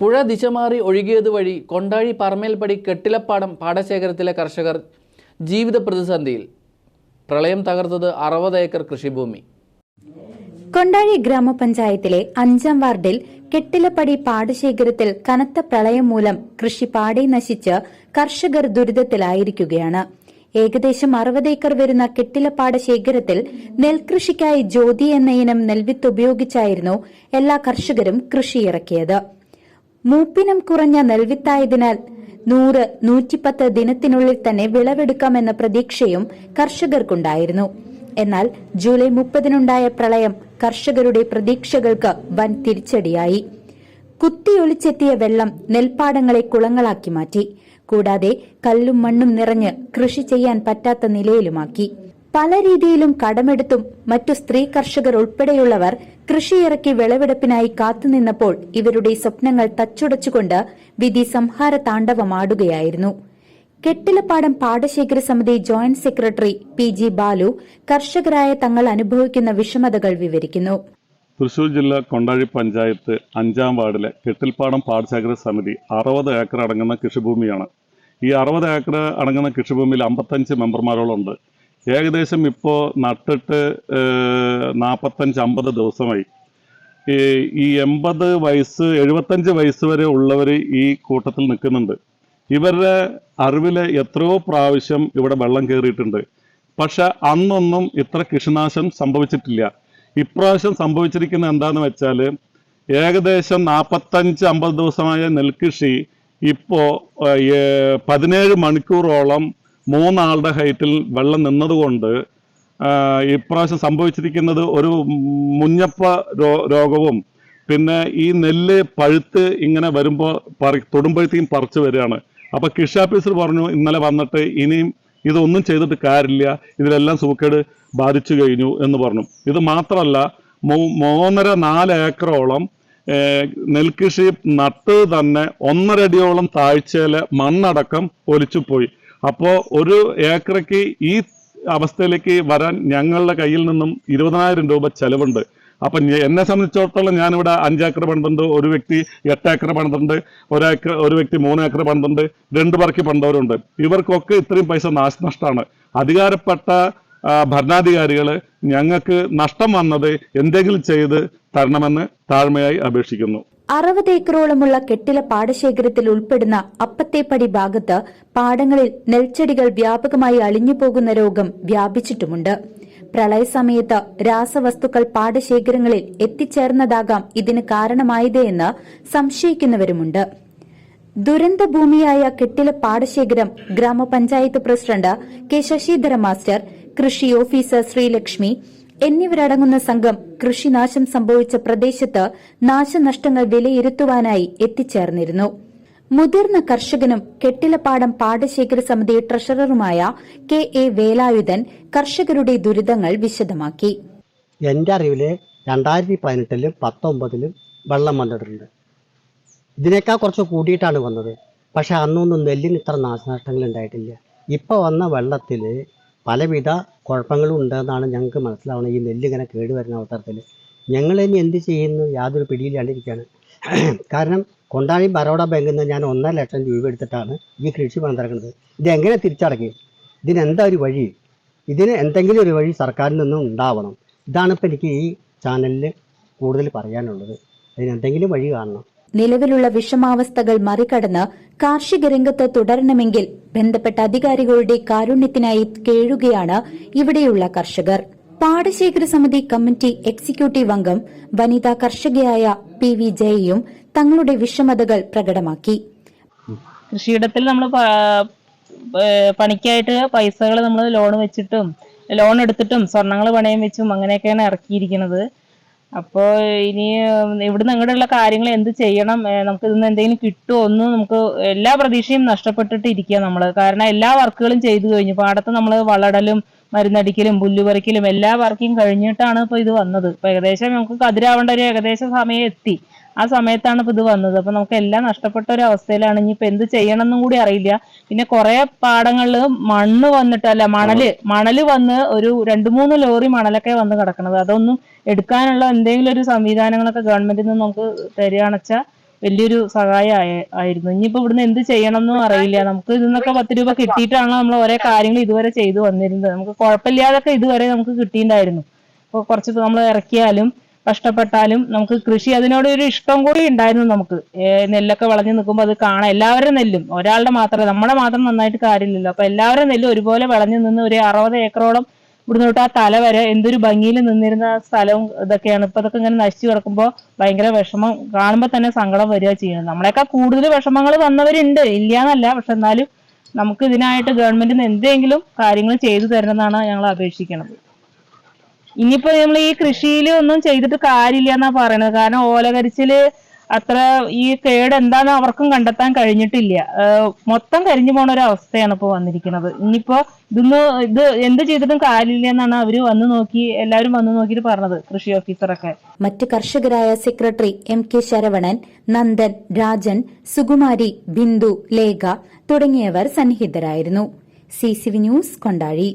പുഴ ദിശമാറി ഒഴുകിയത് വഴി കൊണ്ടാഴി പറമേൽപ്പടി കെട്ടിലപ്പാടം പാടശേഖരത്തിലെ കർഷകർ ജീവിത പ്രതിസന്ധിയിൽ പ്രളയം തകർത്തത് അറുപത് ഏക്കർ കൃഷിഭൂമി. കൊണ്ടാഴി ഗ്രാമപഞ്ചായത്തിലെ അഞ്ചാം വാർഡിൽ കെട്ടിലപ്പടി പാടശേഖരത്തിൽ കനത്ത പ്രളയം മൂലം കൃഷി പാടെ നശിച്ച് കർഷകർ ദുരിതത്തിലായിരിക്കുകയാണ്. ഏകദേശം അറുപത് ഏക്കർ വരുന്ന കെട്ടിലപ്പാട ശേഖരത്തിൽ നെൽകൃഷിക്കായി ജ്യോതി എന്ന ഇനം നെൽവിത്ത് ഉപയോഗിച്ചായിരുന്നു എല്ലാ കർഷകരും കൃഷിയിറക്കിയത്. മൂപ്പിനം കുറഞ്ഞ നെൽവിത്തായതിനാൽ നൂറ് നൂറ്റിപ്പത്ത് ദിനത്തിനുള്ളിൽ തന്നെ വിളവെടുക്കാമെന്ന പ്രതീക്ഷയും കർഷകർക്കുണ്ടായിരുന്നു. എന്നാൽ ജൂലൈ മുപ്പതിനുണ്ടായ പ്രളയം കർഷകരുടെ പ്രതീക്ഷകൾക്ക് വൻ തിരിച്ചടിയായി. കുത്തിയൊലിച്ചെത്തിയ വെള്ളം നെൽപ്പാടങ്ങളെ കുളങ്ങളാക്കി മാറ്റി. കൂടാതെ കല്ലും മണ്ണും നിറഞ്ഞ് കൃഷി ചെയ്യാൻ പറ്റാത്ത നിലയിലുമാക്കി. പല രീതിയിലും കടമെടുത്തും മറ്റു സ്ത്രീ കർഷകർ ഉൾപ്പെടെയുള്ളവർ കൃഷിയിറക്കി വിളവെടുപ്പിനായി കാത്തുനിന്നപ്പോൾ ഇവരുടെ സ്വപ്നങ്ങൾ തച്ചുടച്ചുകൊണ്ട് വിധി സംഹാര താണ്ഡവമാടുകയായിരുന്നു. കെട്ടിലപ്പാടം പാടശേഖര സമിതി joint secretary P G Balu കർഷകരായ തങ്ങൾ അനുഭവിക്കുന്ന വിഷമതകൾ വിവരിക്കുന്നു. തൃശൂർ ജില്ല കൊണ്ടാഴി പഞ്ചായത്ത് അഞ്ചാം വാർഡിലെ കെട്ടിൽപ്പാടം പാടശേഖര സമിതി അറുപത് ഏക്കർ അടങ്ങുന്ന കൃഷിഭൂമിയാണ്. ഈ അറുപത് ഏക്കർ അടങ്ങുന്ന കൃഷിഭൂമിയിൽ അമ്പത്തഞ്ച് മെമ്പർമാരോളുണ്ട്. ഏകദേശം ഇപ്പോൾ നട്ടിട്ട് നാൽപ്പത്തഞ്ച് അമ്പത് ദിവസമായി. ഈ എൺപത് വയസ്സ് എഴുപത്തഞ്ച് വയസ്സ് വരെ ഉള്ളവർ ഈ കൂട്ടത്തിൽ നിൽക്കുന്നുണ്ട്. ഇവരുടെ അറിവിൽ എത്രയോ പ്രാവശ്യം ഇവിടെ വെള്ളം കയറിയിട്ടുണ്ട് പക്ഷെ അന്നൊന്നും ഇത്ര കൃഷിനാശം സംഭവിച്ചിട്ടില്ല. ഇപ്രാവശ്യം സംഭവിച്ചിരിക്കുന്ന എന്താന്ന് വെച്ചാൽ ഏകദേശം നാൽപ്പത്തഞ്ച് അമ്പത് ദിവസമായ നെൽകൃഷി ഇപ്പോൾ പതിനേഴ് മണിക്കൂറോളം മൂന്നാളുടെ ഹൈറ്റിൽ വെള്ളം നിന്നതുകൊണ്ട് ഇപ്രാവശ്യം സംഭവിച്ചിരിക്കുന്നത് ഒരു മുഞ്ഞപ്പ രോഗവും പിന്നെ ഈ നെല്ല് പഴുത്ത് ഇങ്ങനെ വരുമ്പോൾ പറി തൊടുമ്പോഴത്തേക്കും പറിച്ചു വരികയാണ്. അപ്പോൾ കൃഷി ഓഫീസർ പറഞ്ഞു ഇന്നലെ വന്നിട്ട് ഇനിയും ഇതൊന്നും ചെയ്തിട്ട് കാര്യമില്ല ഇതിലെല്ലാം സൂക്കേട് ബാധിച്ചു കഴിഞ്ഞു എന്ന് പറഞ്ഞു. ഇത് മാത്രമല്ല മൂന്നര നാല് ഏക്കറോളം നെൽകൃഷി നട്ട് തന്നെ ഒന്നരടിയോളം താഴ്ചയിലെ മണ്ണടക്കം ഒലിച്ചു പോയി അപ്പോൾ ഒരു ഏക്കറയ്ക്ക് ഈ അവസ്ഥയിലേക്ക് വരാൻ ഞങ്ങളുടെ കയ്യിൽ നിന്നും ഇരുപതിനായിരം രൂപ ചെലവുണ്ട്. അപ്പൊ എന്നെ സംബന്ധിച്ചിടത്തോളം ഞാനിവിടെ അഞ്ചേക്കർ പണിതുണ്ട് ഒരു വ്യക്തി എട്ട് ഏക്കർ പണിതുണ്ട് ഒരേക്കർ ഒരു വ്യക്തി മൂന്ന് ഏക്കർ പണിതുണ്ട് രണ്ട് പേർക്ക് പണ്ടവരുണ്ട് ഇവർക്കൊക്കെ ഇത്രയും പൈസ നാശനഷ്ടമാണ്. അധികാരപ്പെട്ട ഭരണാധികാരികൾ ഞങ്ങൾക്ക് നഷ്ടം വന്നത് എന്തെങ്കിലും ചെയ്ത് തരണമെന്ന് താഴ്മയായി അപേക്ഷിക്കുന്നു. അറുപത് ഏക്കറോളമുള്ള കെട്ടില പാടശേഖരത്തിൽ ഉൾപ്പെടുന്ന അപ്പത്തേപ്പടി ഭാഗത്ത് പാടങ്ങളിൽ നെൽച്ചെടികൾ വ്യാപകമായി അളിഞ്ഞുപോകുന്ന രോഗം വ്യാപിച്ചിട്ടുമുണ്ട്. പ്രളയസമയത്ത് രാസവസ്തുക്കൾ പാടശേഖരങ്ങളിൽ എത്തിച്ചേർന്നതാകാം ഇതിന് കാരണമായതെന്ന് സംശയിക്കുന്നവരുമുണ്ട്. ദുരന്ത ഭൂമിയായ കെട്ടില പാടശേഖരം ഗ്രാമപഞ്ചായത്ത് പ്രസിഡന്റ് കെ ശശിധര മാസ്റ്റർ കൃഷി ഓഫീസർ ശ്രീലക്ഷ്മി എന്നിവരടങ്ങുന്ന സംഘം കൃഷിനാശം സംഭവിച്ച പ്രദേശത്ത് നാശനഷ്ടങ്ങൾ വിലയിരുത്തുവാനായി എത്തിച്ചേർന്നിരുന്നു. മുതിർന്ന കർഷകനും കെട്ടിലപ്പാടം പാടശേഖര സമിതി ട്രഷററുമായ കെ എ വേലായുധൻ കർഷകരുടെ ദുരിതങ്ങൾ വിശദമാക്കി. എന്റെ അറിവിൽ രണ്ടായിരത്തി പതിനെട്ടിലും പത്തൊമ്പതിലും വെള്ളം വന്നിട്ടുണ്ട്. ഇതിനേക്കാൾ കുറച്ച് കൂടിയിട്ടാണ് വന്നത്. പക്ഷെ അന്നൊന്നും നെല്ലിന് ഇത്ര നാശനഷ്ടങ്ങൾ ഉണ്ടായിട്ടില്ല. ഇപ്പൊ വന്ന വെള്ളത്തിൽ പലവിധ കുഴപ്പങ്ങളും ഉണ്ടെന്നാണ് ഞങ്ങൾക്ക് മനസ്സിലാവുന്നത്. ഈ നെല്ല് ഇങ്ങനെ കേടുവരുന്ന അവസരത്തിൽ ഞങ്ങൾ ഇനി എന്ത് ചെയ്യുന്നു യാതൊരു പിടിയിലാണ്ടിരിക്കുകയാണ് കാരണം കൊണ്ടാണി ബറോഡ ബാങ്കിൽ നിന്ന് ഞാൻ ഒന്നര ലക്ഷം രൂപ എടുത്തിട്ടാണ് ഈ കൃഷി പണിതിറക്കുന്നത് ഇതെങ്ങനെ തിരിച്ചടക്കും ഇതിനെന്താ ഒരു വഴി? ഇതിന് എന്തെങ്കിലും ഒരു വഴി സർക്കാരിൽ നിന്നും ഉണ്ടാവണം. ഇതാണ് ഇപ്പം എനിക്ക് ഈ ചാനലിൽ കൂടുതൽ പറയാനുള്ളത്. അതിനെന്തെങ്കിലും വഴി കാണണം. നിലവിലുള്ള വിഷമാവസ്ഥകൾ മറികടന്ന് കാർഷിക രംഗത്ത് തുടരണമെങ്കിൽ ബന്ധപ്പെട്ട അധികാരികളുടെ കാരുണ്യത്തിനായി കേഴുകയാണ് ഇവിടെയുള്ള കർഷകർ. പാടശേഖര സമിതി കമ്മിറ്റി എക്സിക്യൂട്ടീവ് അംഗം വനിതാ കർഷകയായ പി വി ജയയും തങ്ങളുടെ വിഷമതകൾ പ്രകടമാക്കി. കൃഷിയിടത്തിൽ നമ്മൾ പണിക്കായിട്ട് പൈസകൾ നമ്മൾ ലോൺ വെച്ചിട്ടും ലോൺ എടുത്തിട്ടും സ്വർണങ്ങൾ പണയം വെച്ചും അങ്ങനെയൊക്കെയാണ് ഇറക്കിയിരിക്കുന്നത്. അപ്പോൾ ഇനി ഇവിടുന്ന് അങ്ങോട്ടുള്ള കാര്യങ്ങൾ എന്ത് ചെയ്യണം നമുക്ക് ഇതിന്ന് എന്തെങ്കിലും കിട്ടുമോ ഒന്നും നമുക്ക് എല്ലാ പ്രതീക്ഷയും നഷ്ടപ്പെട്ടിട്ട് ഇരിക്കുക നമ്മൾ കാരണം എല്ലാ വർക്കുകളും ചെയ്തു കഴിഞ്ഞു. പാടത്ത് നമ്മൾ വളടലും മരുന്നടിക്കലും പുല്ലുപറിക്കലും എല്ലാ വർക്കും കഴിഞ്ഞിട്ടാണ് ഇപ്പൊ ഇത് വന്നത്. ഇപ്പൊ ഏകദേശം നമുക്ക് കതിരാവേണ്ട ഒരു ഏകദേശ സമയം എത്തി. ആ സമയത്താണ് ഇപ്പൊ ഇത് വന്നത്. അപ്പൊ നമുക്ക് എല്ലാം നഷ്ടപ്പെട്ട ഒരു അവസ്ഥയിലാണ്. ഇനി ഇനിയിപ്പോ എന്ത് ചെയ്യണം എന്നും കൂടി അറിയില്ല. പിന്നെ കുറെ പാടങ്ങളിൽ മണ്ണ് വന്നിട്ട് അല്ല മണൽ മണൽ വന്ന് ഒരു രണ്ടു മൂന്ന് ലോറി മണലൊക്കെ വന്ന് കിടക്കണത്. അതൊന്നും എടുക്കാനുള്ള എന്തെങ്കിലും ഒരു സംവിധാനങ്ങളൊക്കെ ഗവൺമെന്റിൽ നിന്ന് നമുക്ക് തരികയാണെച്ചാൽ വലിയൊരു സഹായം ആയ- ആയിരുന്നു. ഇനിയിപ്പോ ഇവിടുന്ന് എന്ത് ചെയ്യണം എന്നും അറിയില്ല. നമുക്ക് ഇതിന്നൊക്കെ പത്ത് രൂപ കിട്ടിയിട്ടാണ് നമ്മൾ ഓരോ കാര്യങ്ങൾ ഇതുവരെ ചെയ്തു വന്നിരുന്നത്. നമുക്ക് കുഴപ്പമില്ലാതൊക്കെ ഇതുവരെ നമുക്ക് കിട്ടിയിട്ടുണ്ടായിരുന്നു. അപ്പൊ കുറച്ച് നമ്മൾ ഇറക്കിയാലും കഷ്ടപ്പെട്ടാലും നമുക്ക് കൃഷി അതിനോട് ഒരു ഇഷ്ടം കൂടി ഉണ്ടായിരുന്നു നമുക്ക്. നെല്ലൊക്കെ വളഞ്ഞു നിൽക്കുമ്പോൾ അത് കാണാം എല്ലാവരുടെ നെല്ലും ഒരാളുടെ മാത്രമേ നമ്മുടെ മാത്രം നന്നായിട്ട് കാര്യമില്ലല്ലോ. അപ്പൊ എല്ലാവരുടെ നെല്ലും ഒരുപോലെ വിളഞ്ഞു നിന്ന് ഒരു അറുപത് ഏക്കറോളം ഇവിടുന്ന് തൊട്ട് ആ തല വരെ എന്തൊരു ഭംഗിയിൽ നിന്നിരുന്ന സ്ഥലവും ഇതൊക്കെയാണ്. ഇപ്പൊ ഇതൊക്കെ ഇങ്ങനെ നശിച്ചു കിടക്കുമ്പോൾ ഭയങ്കര വിഷമം കാണുമ്പോൾ തന്നെ സങ്കടം വരിക ചെയ്യുന്നത്. നമ്മളെക്കാൾ കൂടുതൽ വിഷമങ്ങൾ വന്നവരുണ്ട് ഇല്ലാന്നല്ല പക്ഷെ എന്നാലും നമുക്ക് ഇതിനായിട്ട് ഗവൺമെന്റിന് എന്തെങ്കിലും കാര്യങ്ങൾ ചെയ്തു തരണമെന്നാണ് ഞങ്ങൾ അപേക്ഷിക്കുന്നത് ഇനിയിപ്പോ നമ്മൾ ഈ കൃഷിയിൽ ഒന്നും ചെയ്തിട്ട് കാര്യമില്ല എന്നാ പറയണത്. കാരണം ഓലകരിച്ചിൽ അത്ര ഈ കേട് എന്താന്ന് അവർക്കും കണ്ടെത്താൻ കഴിഞ്ഞിട്ടില്ല. മൊത്തം കരിഞ്ഞു പോണ ഒരു അവസ്ഥയാണ് ഇപ്പൊ വന്നിരിക്കുന്നത് ഇനിയിപ്പോ ഇതൊന്ന് ഇത് എന്ത് ചെയ്തിട്ടും കാര്യമില്ല എന്നാണ് അവർ വന്ന് നോക്കി എല്ലാവരും വന്ന് നോക്കിയിട്ട് പറഞ്ഞത് കൃഷി ഓഫീസറൊക്കെ. മറ്റ് കർഷകരായ secretary M K Saravanan Nandan Rajan Sukumari Bindu Lekha തുടങ്ങിയവർ സന്നിഹിതരായിരുന്നു. C news Kondazhi.